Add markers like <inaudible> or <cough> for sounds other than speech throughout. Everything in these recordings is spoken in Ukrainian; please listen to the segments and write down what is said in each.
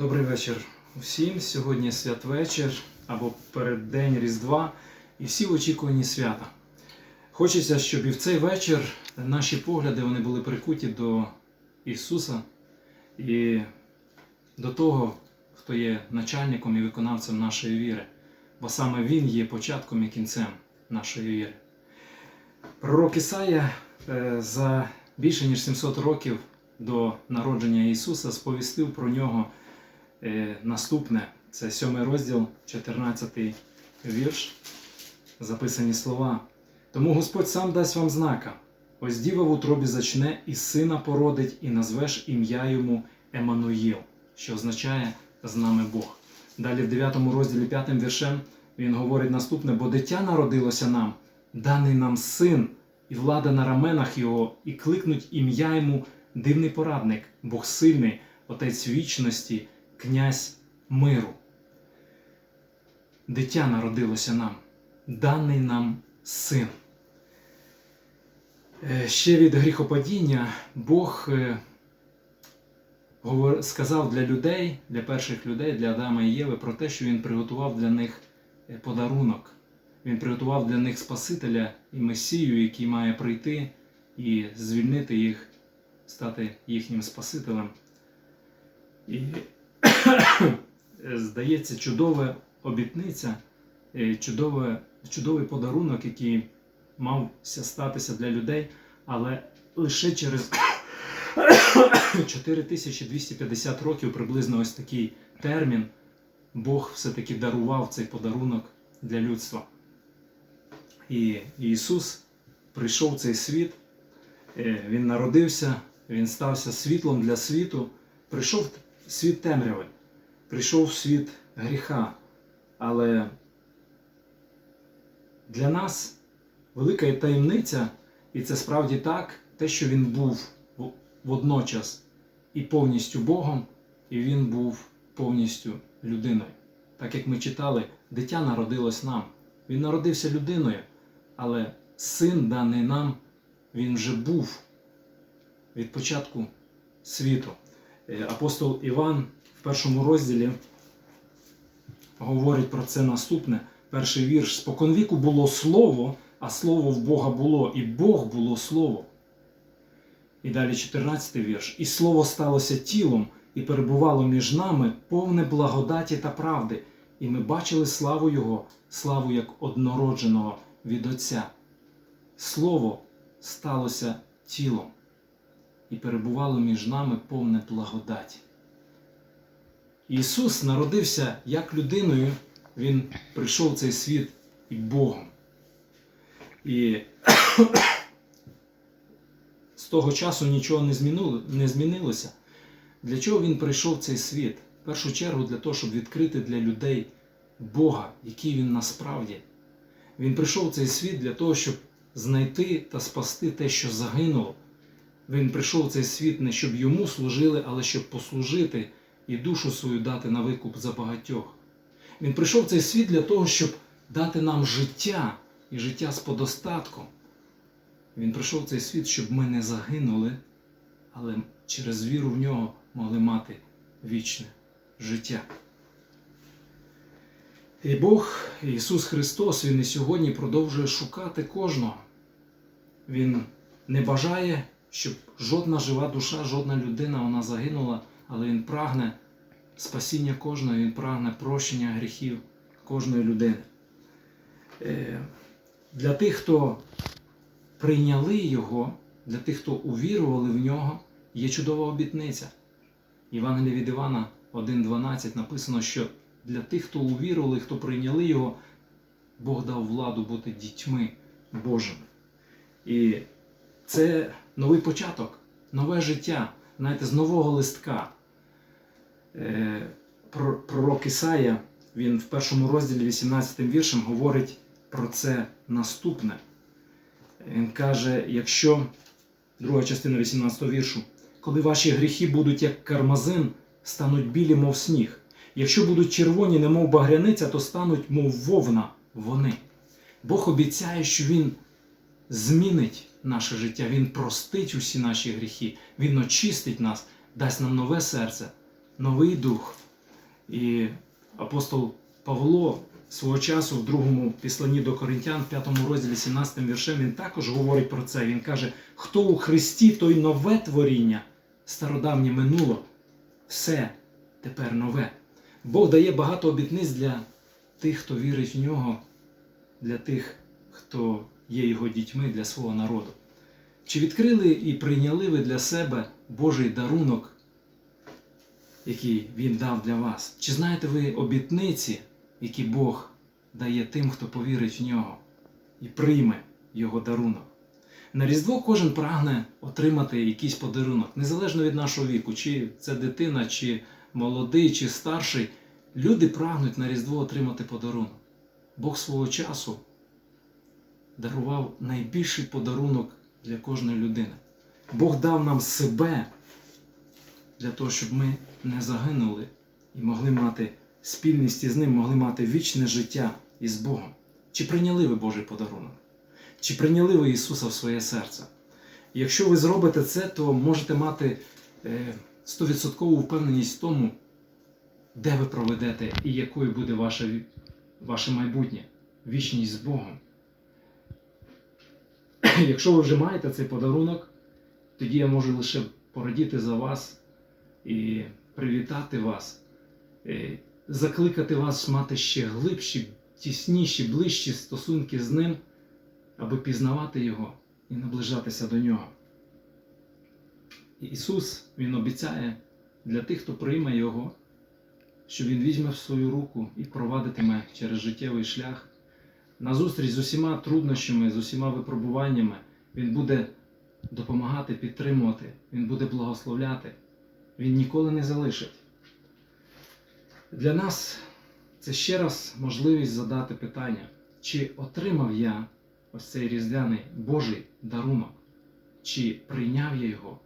Добрий вечір усім. Сьогодні святвечір або переддень Різдва і всі в очікуванні свята. Хочеться, щоб і в цей вечір наші погляди вони були прикуті до Ісуса і до того, хто є начальником і виконавцем нашої віри, бо саме Він є початком і кінцем нашої віри. Пророк Ісая е, за більше ніж 700 років до народження Ісуса сповістив про нього наступне. Це 7 розділ, 14 вірш. Записані слова. Тому Господь сам дасть вам знака. Ось діва в утробі зачне, і сина породить, і назвеш ім'я йому Еммануїл, що означає з нами Бог. Далі в 9 розділі 5 віршем він говорить наступне: бо дитя народилося нам, даний нам син, і влада на раменах його, і кликнуть ім'я йому дивний порадник, Бог сильний, Отець вічності, князь миру. Дитя народилося нам, даний нам син. Е, Ще від гріхопадіння Бог е, сказав для людей, для перших людей, для Адама і Єви, про те, що Він приготував для них е, подарунок. Він приготував для них Спасителя і Месію, який має прийти і звільнити їх, стати їхнім Спасителем. І <coughs> здається, чудова обітниця, е, чудове, чудовий подарунок, який мався статися для людей, але лише через <coughs> 4250 років, приблизно ось такий термін, Бог все-таки дарував цей подарунок для людства. І Ісус прийшов в цей світ, е, Він народився, Він стався світлом для світу, прийшов світ темряви, прийшов в світ гріха. Але для нас велика таємниця, і це справді так, те, що він був водночас і повністю Богом, і він був повністю людиною. Так як ми читали, дитя народилось нам. Він народився людиною, але син даний нам, він вже був від початку світу. Е, Апостол Іван в першому розділі говорить про це наступне. Перший вірш. Споконвіку було слово, а слово в Бога було, і Бог було слово. І далі 14 вірш. І слово сталося тілом і перебувало між нами повне благодаті та правди. І ми бачили славу Його, славу як однородженого від Отця. Слово сталося тілом і перебувало між нами повне благодаті. Ісус народився як людиною, Він прийшов в цей світ і Богом. І з того часу нічого не, змінило, не змінилося. Для чого він прийшов в цей світ? В першу чергу для того, щоб відкрити для людей Бога, який він насправді. Він прийшов в цей світ для того, щоб знайти та спасти те, що загинуло. Він прийшов в цей світ не щоб йому служили, але щоб послужити і душу свою дати на викуп за багатьох. Він прийшов в цей світ для того, щоб дати нам життя і життя з подостатком. Він прийшов в цей світ, щоб ми не загинули, але через віру в нього могли мати вічне життя. І Бог, Ісус Христос, Він і сьогодні продовжує шукати кожного. Він не бажає, щоб жодна жива душа, жодна людина вона загинула, але Він прагне спасіння кожного, Він прагне прощення гріхів кожної людини. Е, Для тих, хто прийняли Його, для тих, хто увірували в нього, є чудова обітниця. Євангелія від Івана 1.12 написано, що для тих, хто увірували, хто прийняли його, Бог дав владу бути дітьми Божими. І це новий початок, нове життя, знаєте, з нового листка. Е, Пророк Ісая, він в першому розділі 18 віршем говорить про це наступне. Він каже, якщо друга частина 18 віршу, коли ваші гріхи будуть як кармазин, стануть білі, мов сніг. Якщо будуть червоні, немов багряниця, то стануть, мов вовна вони. Бог обіцяє, що Він змінить наше життя, Він простить усі наші гріхи, Він очистить нас, дасть нам нове серце, новий дух, І апостол Павло свого часу в другому післанні до Коринтян, в п'ятому розділі 17 віршем, він також говорить про це. Він каже: хто у Христі, той нове творіння, стародавнє минуло, все тепер нове. Бог дає багато обітниць для тих, хто вірить в нього, для тих, хто є його дітьми, для свого народу. Чи відкрили і прийняли ви для себе Божий дарунок, який Він дав для вас? Чи знаєте ви обітниці, які Бог дає тим, хто повірить в нього і прийме його дарунок? На Різдво кожен прагне отримати якийсь подарунок, незалежно від нашого віку, чи це дитина, чи молодий, чи старший. Люди прагнуть на Різдво отримати подарунок. Бог свого часу дарував найбільший подарунок для кожної людини. Бог дав нам себе для того, щоб ми не загинули і могли мати спільність із ним, могли мати вічне життя із Богом. Чи прийняли ви Божий подарунок? Чи прийняли ви Ісуса в своє серце? І якщо ви зробите це, то можете мати е, 100% впевненість в тому, де ви проведете і якою буде ваше, ваше майбутнє, вічність з Богом. <clears throat> Якщо ви вже маєте цей подарунок, тоді я можу лише порадіти за вас і привітати вас, е, закликати вас мати ще глибші, тісніші, ближчі стосунки з ним, аби пізнавати Його і наближатися до Нього. І Ісус Він обіцяє для тих, хто прийме Його, що Він візьме в свою руку і провадитиме через життєвий шлях. На зустріч з усіма труднощами, з усіма випробуваннями Він буде допомагати, підтримувати, Він буде благословляти, Він ніколи не залишить. Для нас це ще раз можливість задати питання, чи отримав я ось цей різдвяний Божий дарунок, чи прийняв я його,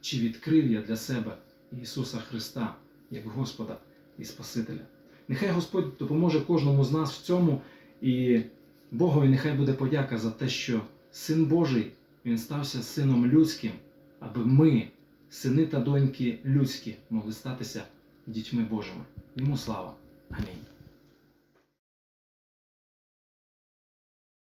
чи відкрив я для себе Ісуса Христа як Господа і Спасителя. Нехай Господь допоможе кожному з нас в цьому, і Богові нехай буде подяка за те, що Син Божий Він стався сином людським, аби ми, сини та доньки людські, могли статися дітьми Божими. Йому слава. Амінь.